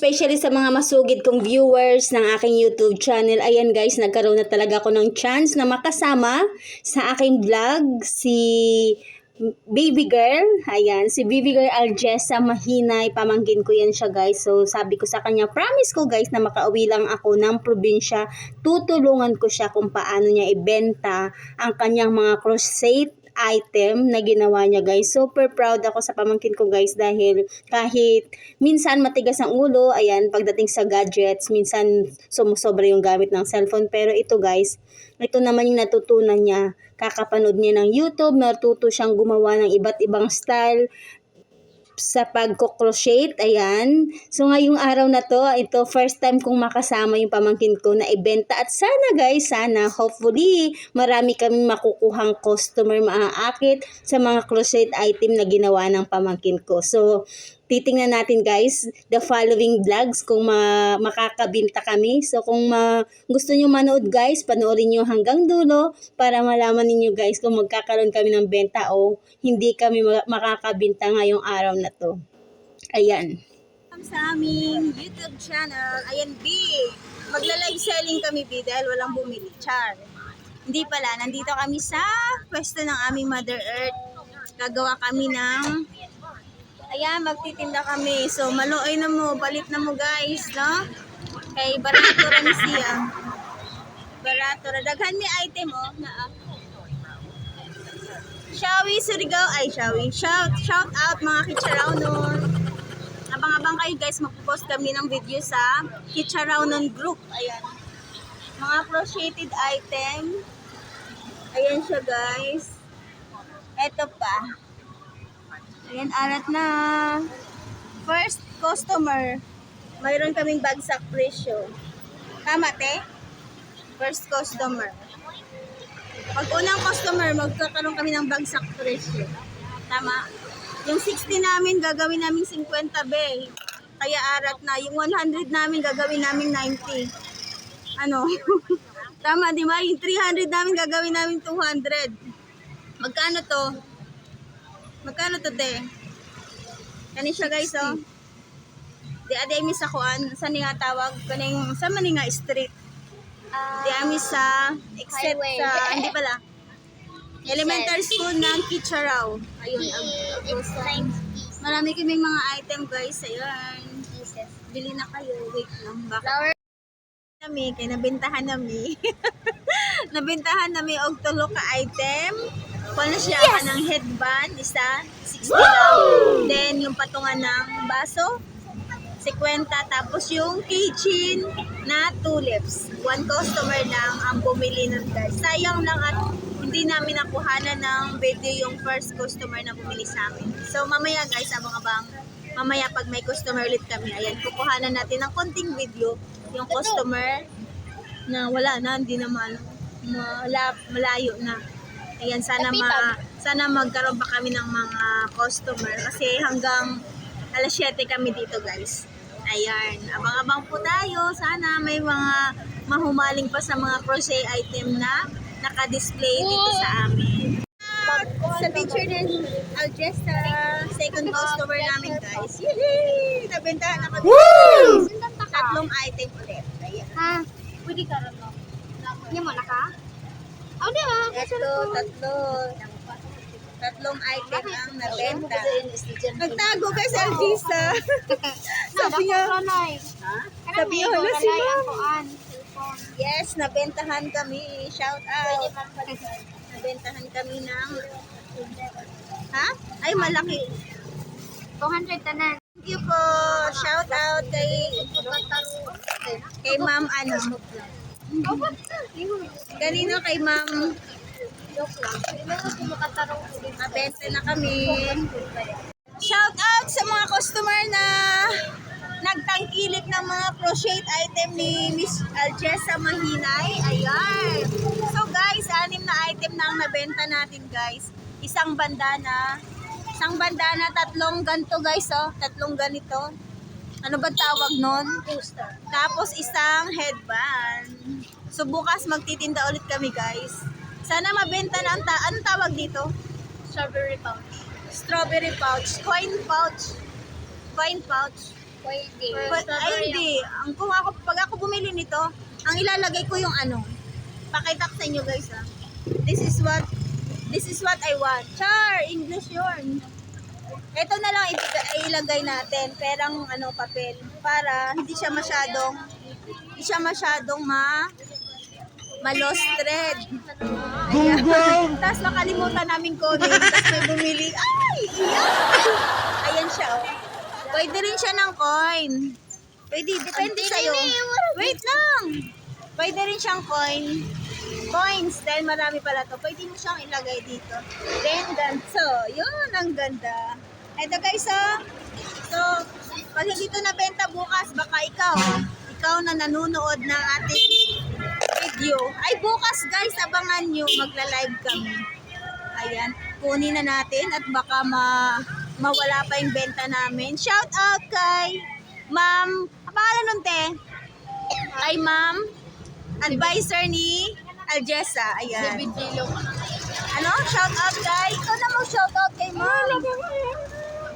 especially sa mga masugid kong viewers ng aking YouTube channel. Ayan guys, nagkaroon na talaga ako ng chance na makasama sa aking vlog si baby girl. Ayan, si baby girl Algesa Mahinay. Pamangkin ko yan siya guys. So sabi ko sa kanya, promise ko guys na makauwi lang ako ng probinsya. Tutulungan ko siya kung paano niya ibenta ang kanyang mga crochet item na ginawa niya guys. Super proud ako sa pamangkin ko guys dahil kahit minsan matigas ang ulo, ayan, pagdating sa gadgets, minsan sumusobra yung gamit ng cellphone. Pero ito guys, ito naman yung natutunan niya. Kakapanood niya ng YouTube, natuto siyang gumawa ng iba't ibang style sa pagko-crochet, ayan. So, ngayong araw na to, ito, first time kong makasama yung pamangkin ko na ibenta. At sana guys, sana, hopefully, marami kaming makukuhang customer maaakit sa mga crochet item na ginawa ng pamangkin ko. So, titingnan natin guys, the following vlogs kung ma- makakabinta kami. So, kung ma- gusto nyo manood guys, panoorin nyo hanggang dulo para malaman ninyo guys kung magkakaroon kami ng benta o hindi kami ma- makakabinta ngayong araw na to. Ayan. Sa aming YouTube channel, ayan B, magla-live selling kami B dahil walang bumili. Char. Hindi pala, nandito kami sa pwesto ng aming Mother Earth. Gagawa kami ng Ayan, magtitinda kami. So, maluoy na mo, balit na mo guys, no? Kay Barato ra ni siya. Barato ra. Daghan mi item, oh. Na, ah. Shawi Surigao, ay Shawi. Shout, shout out mga Kicharaunon. Abang-abang kayo guys, magpo-post kami ng video sa Kicharaunon group. Ayan. Mga crocheted item. Ayan siya guys. Eto pa. Ayan, arat na. First customer. Mayroon kaming bagsak presyo. Tama, te? First customer. Pag unang customer, magkakaroon kami ng bagsak presyo. Tama? Yung 60 namin, gagawin namin 50 be. Kaya arat na. Yung 100 namin, gagawin namin 90. Ano? Tama, di ba? Yung 300 namin, gagawin namin 200. Magkano to? Magkano to, te? Kani siya, guys, oh. Di ade mi sa kuan, sa nga tawag kaning sa man nga street. Di ami sa except highway. sa hindi pala. Elementary school ng Kicharaw. Ayun, ang Marami kaming mga item, guys. Ayun. Bili na kayo. Wait lang. Baka Flower. nami kay nabentahan nami. nabentahan nami og tulo ka item. Siya yes! ng headband isa 60 lang. Then yung patungan ng baso 50 tapos yung keychain na tulips. One customer lang ang bumili nun guys. Sayang lang at hindi namin nakuhanan ng video yung first customer na bumili sa amin. So mamaya guys, abang-abang mamaya pag may customer ulit kami, ayan, kukuhanan natin ng konting video yung customer na wala na, hindi naman mala, malayo na. Ayan, sana ma, sana magkaroon pa kami ng mga customer kasi hanggang alas 7 kami dito guys. Ayan, abang-abang po tayo. Sana may mga mahumaling pa sa mga crochet item na naka-display dito sa amin. Sa teacher ng Algesta, second customer namin guys. Yay! Nabentahan na kami. Tatlong item ulit. Ayan. Ha? Pwede ka rin, no? Yan mo na ka? Oh, di ba? Tatlo, tatlo. Tatlong item ang nabenta. Nagtago kay sa Algista. Sabi niya? Sabi niya, hala si ma'am. Yes, nabentahan kami. Shout out. Nabentahan kami ng... Ha? Ay, malaki. 200 tanan. Thank you po. Shout out kay kay Ma'am ano. Kanino kay Ma'am Joke lang. Mabenta na kami. Shout out sa mga customer na nagtangkilik ng mga crochet item ni Miss Algesa Mahinay. Ayan. So guys, anim na item na ang nabenta natin guys. Isang bandana. Isang bandana, tatlong ganito guys oh. Tatlong ganito. Ano ba tawag nun? Tapos isang headband. So bukas magtitinda ulit kami guys. Sana mabenta na ang ta- anong tawag dito? Strawberry pouch. Strawberry pouch, coin pouch. Coin pouch. Pwede. But, ay, hindi. Ang, kung ako, pag ako bumili nito, ang ilalagay ko yung ano. Pakita ko sa inyo guys ah. This is what, this is what I want. Char! English yun. Ito na lang ilagay natin. Perang ano, papel. Para hindi siya masyadong, hindi siya masyadong ma, ma-lost thread. Ayan. Tapos makalimutan namin kunin. Tapos may bumili. Ay! Iyak! Ayan siya oh. Pwede rin siya ng coin. Pwede, depende sa'yo. Wait lang! Pwede rin siyang coin. Coins, dahil marami pala to. Pwede mo siyang ilagay dito. Then, ganito. Yun, ang ganda. Ito guys, oh. So, pag hindi to nabenta bukas, baka ikaw, ikaw na nanonood ng ating video. Ay, bukas guys, abangan nyo, magla-live kami. Ayan, kunin na natin at baka ma mawala pa yung benta namin. Shout out kay Ma'am, ang pangalan nun, te? Kay Ma'am, advisor ni Aljessa. Ayan. Ano? Shout out kay? Ikaw na mo shout out kay Ma'am.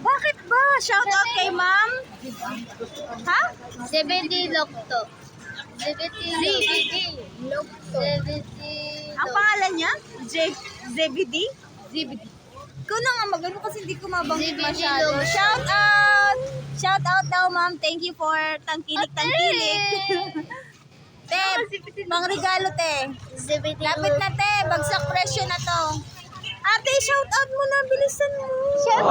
Bakit ba? Shout out kay Ma'am? Ha? Zebedi Lokto. Zebedi Ang pangalan niya? J- Zebedi? Zebedi. Ikaw na nga magano kasi hindi ko mabanggit masyado. Shout out! Shout out daw ma'am. Thank you for tangkilik-tangkilik. te, pang regalo te. Zebedi Lapit na te, bagsak presyo na to. Ate, shout out mo na, bilisan mo. Shout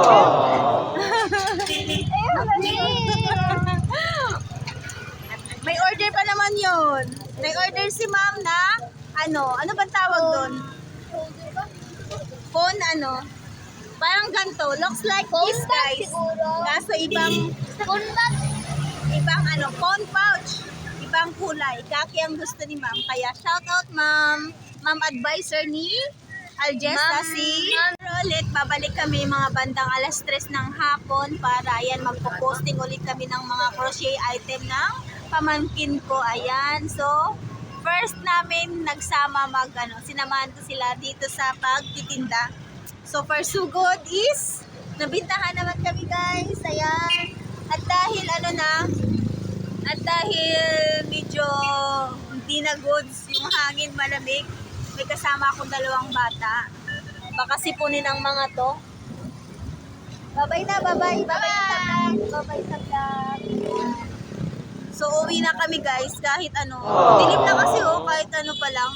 May order pa naman yon. May order si ma'am na, ano, ano bang tawag doon? Phone ano? Parang ganito. Looks like this guys. Kaso ibang, Phone bag. ibang ano, phone pouch. Ibang kulay. Kaki ang gusto ni ma'am. Kaya shout out ma'am. Ma'am advisor ni Aljesta si ulit. Babalik kami mga bandang alas 3 ng hapon para ayan magpo-posting ulit kami ng mga crochet item ng pamangkin ko. Ayan. So, first namin nagsama mag ano, sinamahan ko sila dito sa pagtitinda. So far so good is nabintahan naman kami guys. Ayan. At dahil ano na, at dahil medyo hindi na goods yung hangin malamig, may kasama akong dalawang bata. Baka sipunin ang mga to. Babay na, babay. Babay sa vlog. Babay sa vlog. So, uwi na kami guys, kahit ano. Dilim na kasi oh, kahit ano pa lang.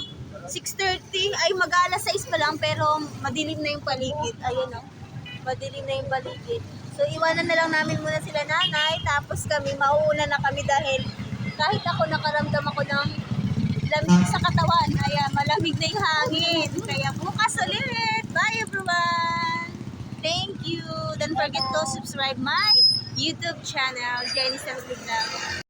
6.30, ay mag-alas 6 pa lang, pero madilim na yung paligid. Ayun oh, madilim na yung paligid. So, iwanan na lang namin muna sila nanay, tapos kami, mauuna na kami dahil kahit ako nakaramdam ako ng lamig sa katawan, kaya malamig na yung hangin. Kaya bukas ulit. Bye everyone! Thank you! Don't forget to subscribe my YouTube channel, Jenny Salvig Vlog.